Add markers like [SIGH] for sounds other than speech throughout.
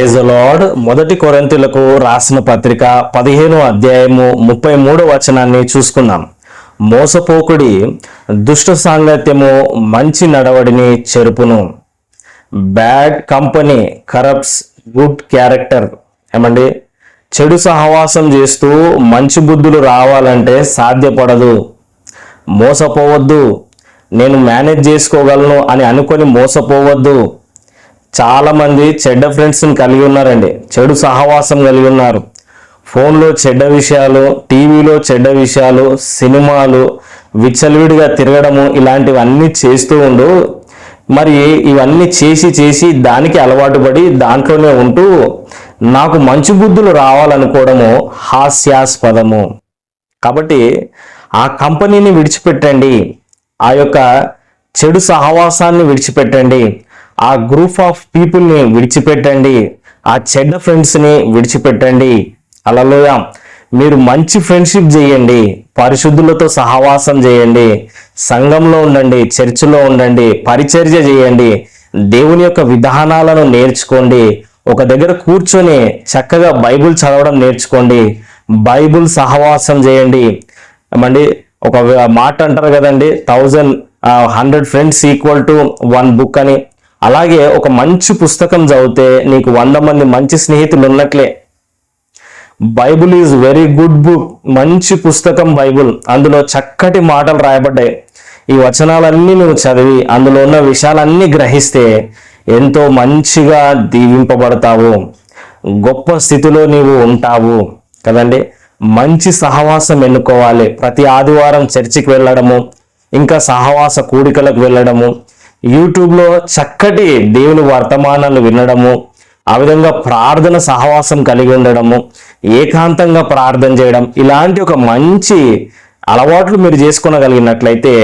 Praise lord మొదటి కొరంతిలకు రాసిన పత్రిక పదిహేను అధ్యాయము ముప్పై మూడో వచనాన్ని చూసుకుందాం. మోసపోకుడి దుష్ట సాంగత్యము మంచి నడవడిని చెరుపును. Bad company corrupts good character ఏమండి? చెడు సహవాసం చేస్తూ మంచి బుద్ధులు రావాలంటే సాధ్యపడదు. మోసపోవద్దు. నేను మేనేజ్ చేసుకోగలను అని అనుకొని మోసపోవద్దు. చాలామంది చెడ్డ ఫ్రెండ్స్ని కలిగి ఉన్నారండి. చెడు సహవాసం కలిగి ఉన్నారు. ఫోన్లో చెడ్డ విషయాలు టీవీలో చెడ్డ విషయాలు సినిమాలు విచ్చలవిడిగా తిరగడము ఇలాంటివన్నీ చేస్తూ ఉండు. మరి ఇవన్నీ చేసి చేసి దానికి అలవాటు పడి దాంట్లోనే ఉంటూ నాకు మంచి బుద్ధులు రావాలనుకోవడము హాస్యాస్పదము. కాబట్టి ఆ కంపెనీని విడిచిపెట్టండి. ఆ యొక్క చెడు సహవాసాన్ని విడిచిపెట్టండి. ఆ గ్రూప్ ఆఫ్ పీపుల్ని విడిచిపెట్టండి. ఆ చెడ్డ ఫ్రెండ్స్ని విడిచిపెట్టండి. అలలోయ. మీరు మంచి ఫ్రెండ్షిప్ చేయండి. పరిశుద్ధులతో సహవాసం చేయండి. సంఘంలో ఉండండి. చర్చిలో ఉండండి. పరిచర్య చేయండి. దేవుని యొక్క విధానాలను నేర్చుకోండి. ఒక దగ్గర కూర్చొని చక్కగా బైబిల్ చదవడం నేర్చుకోండి. బైబిల్ సహవాసం చేయండి. ఏమండి? ఒక మాట అంటారు కదండి thousand hundred friends equal to one book అని. అలాగే ఒక మంచి పుస్తకం చదివితే నీకు వంద మంది మంచి స్నేహితులు ఉన్నట్లే. Bible is very good book. మంచి పుస్తకం బైబుల్. అందులో చక్కటి మాటలు రాయబడ్డాయి. ఈ వచనాలన్నీ నువ్వు చదివి అందులో ఉన్న విషయాలన్నీ గ్రహిస్తే ఎంతో మంచిగా దీవింపబడతావు. గొప్ప స్థితిలో నీవు ఉంటావు. కదండి? మంచి సహవాసం ఎన్నుకోవాలి. ప్రతి ఆదివారం చర్చికి వెళ్ళడము ఇంకా సహవాస కూడికలకు వెళ్ళడము యూట్యూబ్లో చక్కటి దేవుని వర్తమానాలు వినడము ఆ విధంగా ప్రార్థన సహవాసం కలిగి ఉండడము ఏకాంతంగా ప్రార్థన చేయడం ఇలాంటి ఒక మంచి అలవాట్లు మీరు చేసుకోగలిగినట్లయితే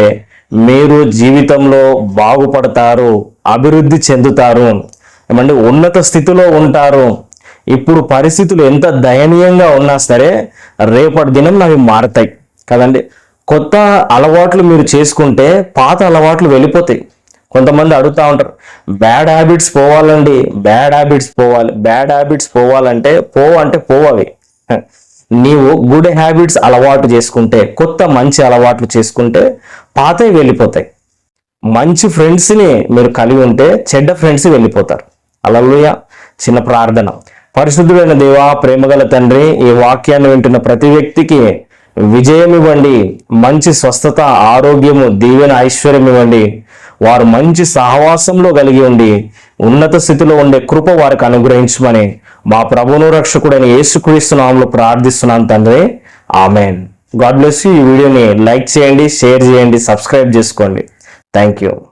మీరు జీవితంలో బాగుపడతారు అభివృద్ధి చెందుతారు. ఏమంటే ఉన్నత స్థితిలో ఉంటారు. ఇప్పుడు పరిస్థితులు ఎంత దయనీయంగా ఉన్నా సరే రేపటి దినం అవి మారతాయి. కదండి? కొత్త అలవాట్లు మీరు చేసుకుంటే పాత అలవాట్లు వెళ్ళిపోతాయి. కొంతమంది అడుగుతా ఉంటారు బ్యాడ్ హ్యాబిట్స్ పోవాలండి బ్యాడ్ హ్యాబిట్స్ పోవాలి బ్యాడ్ హ్యాబిట్స్ పోవాలంటే పో అంటే పోవవి [LAUGHS] నీవు గుడ్ హ్యాబిట్స్ అలవాటు చేసుకుంటే కొత్త మంచి అలవాట్లు చేసుకుంటే పాతవి వెళ్ళిపోతాయి. మంచి ఫ్రెండ్స్ని మీరు కలిగి ఉంటే చెడ్డ ఫ్రెండ్స్ వెళ్ళిపోతారు. అలలుయ. చిన్న ప్రార్థన. పరిశుద్ధుడైన దేవా ప్రేమగల తండ్రి ఈ వాక్యాన్ని వింటున్న ప్రతి వ్యక్తికి విజయం ఇవ్వండి. మంచి స్వస్థత ఆరోగ్యము దీవెన ఐశ్వర్యం ఇవ్వండి. వారు మంచి సహవాసంలో కలిగి ఉండి ఉన్నత స్థితిలో ఉండే కృప వారికి అనుగ్రహించమని మా ప్రభును రక్షకుడైన యేసుక్రీస్తు నామంలో ప్రార్థిస్తున్నాను తండ్రి. ఆమెన్. గాడ్ బ్లెస్ ఈ వీడియోని లైక్ చేయండి షేర్ చేయండి సబ్స్క్రైబ్ చేసుకోండి. Thank you.